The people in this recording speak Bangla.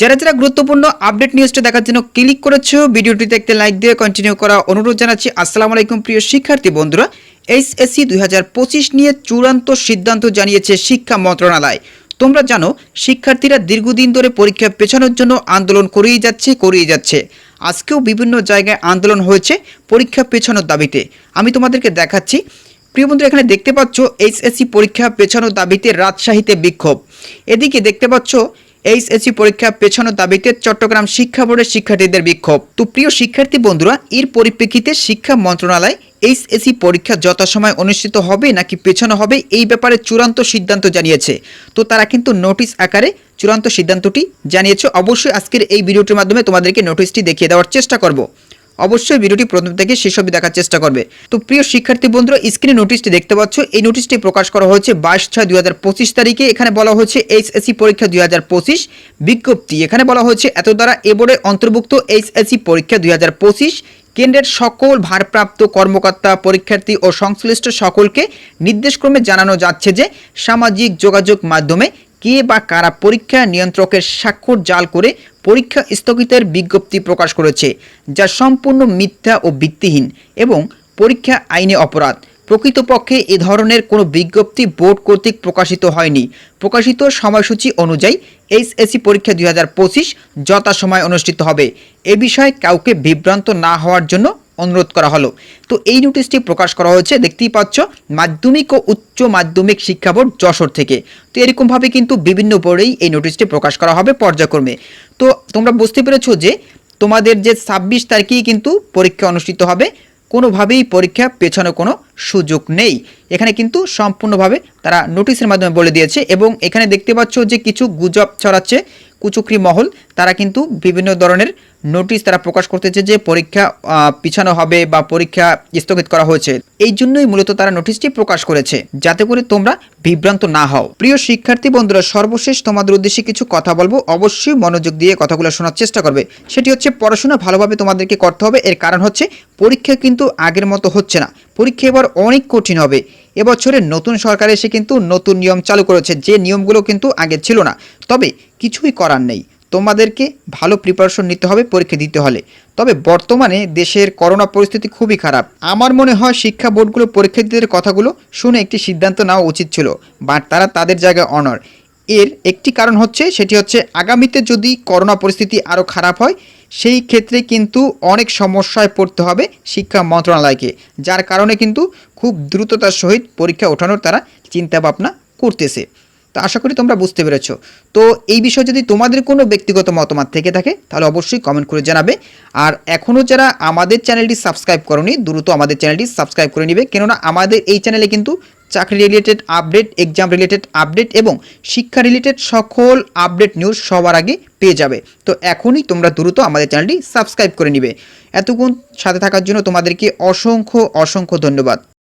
যারা যারা গুরুত্বপূর্ণ আপডেট নিউজটা দেখার জন্য ক্লিক করেছ ভিডিওটিতে একটি লাইক দিয়ে কন্টিনিউ করা অনুরোধ জানাচ্ছি। আসসালামু আলাইকুম প্রিয় শিক্ষার্থী বন্ধুরা এইচএসসি দুই হাজার পঁচিশ নিয়ে চূড়ান্ত সিদ্ধান্ত জানিয়েছে শিক্ষা মন্ত্রণালয়। তোমরা জানো, শিক্ষার্থীরা দীর্ঘদিন ধরে পরীক্ষা পেছানোর জন্য আন্দোলন করেই যাচ্ছে করেই যাচ্ছে। আজকেও বিভিন্ন জায়গায় আন্দোলন হয়েছে পরীক্ষা পেছানোর দাবিতে। আমি তোমাদেরকে দেখাচ্ছি। প্রিয় বন্ধু এখানে দেখতে পাচ্ছ এইচএসসি পরীক্ষা পেছানোর দাবিতে রাজশাহীতে বিক্ষোভ। এদিকে দেখতে পাচ্ছ এইচএসসি পরীক্ষা পেছানোর দাবিতে চট্টগ্রাম শিক্ষা বোর্ডের শিক্ষার্থীদের বিক্ষোভ। তো প্রিয় শিক্ষার্থী বন্ধুরা, এর পরিপ্রেক্ষিতে শিক্ষা মন্ত্রণালয় এইচএসসি পরীক্ষা যথাসময় অনুষ্ঠিত হবে নাকি পেছানো হবে, এই ব্যাপারে চূড়ান্ত সিদ্ধান্ত জানিয়েছে। তো তারা কিন্তু নোটিশ আকারে চূড়ান্ত সিদ্ধান্তটি জানিয়েছে। অবশ্যই আজকের এই ভিডিওটির মাধ্যমে তোমাদেরকে নোটিশটি দেখিয়ে দেওয়ার চেষ্টা করব। অবশ্যই ভিডিওটি প্রথম থেকে শেষ অবধি দেখার চেষ্টা করবে। তো প্রিয় শিক্ষার্থী বন্ধুরা স্ক্রিনে নোটিশটি দেখতে পাচ্ছ। এই নোটিশটি প্রকাশ করা হয়েছে বাইশ ছয় দুই তারিখে। এখানে বলা হয়েছে এইচএসসি পরীক্ষা দুই হাজার পঁচিশ। বিজ্ঞপ্তি, এখানে বলা হয়েছে এত দ্বারা এ বোর্ডে অন্তর্ভুক্ত এইচএসসি পরীক্ষা দুই হাজার পঁচিশ। কেন্দ্রের সকল ভারপ্রাপ্ত কর্মকর্তা, পরীক্ষার্থী ও সংশ্লিষ্ট সকলকে নির্দেশক্রমে জানানো যাচ্ছে যে সামাজিক যোগাযোগ মাধ্যমে কে বা কারা পরীক্ষা নিয়ন্ত্রকের স্বাক্ষর জাল করে পরীক্ষা স্থগিতের বিজ্ঞপ্তি প্রকাশ করেছে, যা সম্পূর্ণ মিথ্যা ও ভিত্তিহীন এবং পরীক্ষা আইনে অপরাধ। প্রকৃতপক্ষে এ ধরনের কোনো বিজ্ঞপ্তি বোর্ড কর্তৃক প্রকাশিত হয়নি। প্রকাশিত সময়সূচি অনুযায়ী এইচএসসি পরীক্ষা দুই হাজার পঁচিশ যথাসময় অনুষ্ঠিত হবে। এ বিষয়ে কাউকে বিভ্রান্ত না হওয়ার জন্য অনুরোধ করা হলো। তো এই নোটিশটি প্রকাশ করা হয়েছে, দেখতেই পাচ্ছ, মাধ্যমিক ও উচ্চ মাধ্যমিক শিক্ষা বোর্ড যশোর থেকে। তো এরকমভাবে কিন্তু বিভিন্ন বোর্ডেই এই নোটিশটি প্রকাশ করা হবে পর্যায়ক্রমে। তো তোমরা বুঝতে পেরেছ যে তোমাদের যে ছাব্বিশ তারিখেই কিন্তু পরীক্ষা অনুষ্ঠিত হবে, কোনোভাবেই পরীক্ষা পেছানো কোনো সুযোগ নেই। এখানে কিন্তু সম্পূর্ণভাবে তারা নোটিশের মাধ্যমে বলে দিয়েছে এবং এখানে দেখতে পাচ্ছ যে কিছু গুজব ছড়াচ্ছে। কুচুকরি মহল, তারা কিন্তু বিভিন্ন ধরনের নোটিশ তারা প্রকাশ করতেছে যে পরীক্ষা পিছানো হবে বা পরীক্ষা স্থগিত করা হয়েছে। এই জন্যই মূলত তারা নোটিশটি প্রকাশ করেছে, যাতে করে তোমরা বিভ্রান্ত না হও। প্রিয় শিক্ষার্থী বন্ধুরা, সর্বশেষ তোমাদের উদ্দেশ্যে কিছু কথা বলব। অবশ্যই মনোযোগ দিয়ে কথাগুলো শোনার চেষ্টা করবে। সেটি হচ্ছে, পড়াশোনা ভালোভাবে তোমাদেরকে করতে হবে। এর কারণ হচ্ছে, পরীক্ষা কিন্তু আগের মতো হচ্ছে না। পরীক্ষা এবার অনেক কঠিন হবে। এবছরে নতুন সরকার এসে কিন্তু নতুন নিয়ম চালু করেছে। যে নিয়মগুলো কিন্তু আগে ছিল না। তবে কিছুই করার নেই। তোমাদেরকে ভালো প্রিপারেশন নিতে হবে, পরীক্ষা দিতে হলে। তবে বর্তমানে দেশের করোনা পরিস্থিতি খুবই খারাপ। আমার মনে হয় শিক্ষা বোর্ডগুলো পরীক্ষার্থীদের কথাগুলো শুনে একটি সিদ্ধান্ত নেওয়া উচিত ছিল, বাট তারা তাদের জায়গায় অনর এর একটি কারণ হচ্ছে, সেটি হচ্ছে আগামীতে যদি করোনা পরিস্থিতি আরও খারাপ হয়, সেই ক্ষেত্রে কিন্তু অনেক সমস্যায় পড়তে হবে শিক্ষা মন্ত্রণালয়কে, যার কারণে কিন্তু খুব দ্রুততার সহিত পরীক্ষা ওঠানোর তারা চিন্তা ভাবনা করতেছে। তো আশা করি তোমরা বুঝতে পেরেছ। তো এই বিষয়ে যদি তোমাদের কোনো ব্যক্তিগত মতামত থেকে থাকে, তাহলে অবশ্যই কমেন্ট করে জানাবে। আর এখনও যারা আমাদের চ্যানেলটি সাবস্ক্রাইব করনি, দ্রুত আমাদের চ্যানেলটি সাবস্ক্রাইব করে নিবে। কেননা আমাদের এই চ্যানেলে কিন্তু চাকরি related update exam related update এবং শিক্ষা রিলেটেড সকল আপডেট নিউজ সবার আগে পেয়ে যাবে। তো এখনই তোমরা দ্রুত আমাদের চ্যানেলটি সাবস্ক্রাইব করে নিবে। এতক্ষণ সাথে থাকার জন্য তোমাদেরকে অসংখ্য অসংখ্য ধন্যবাদ।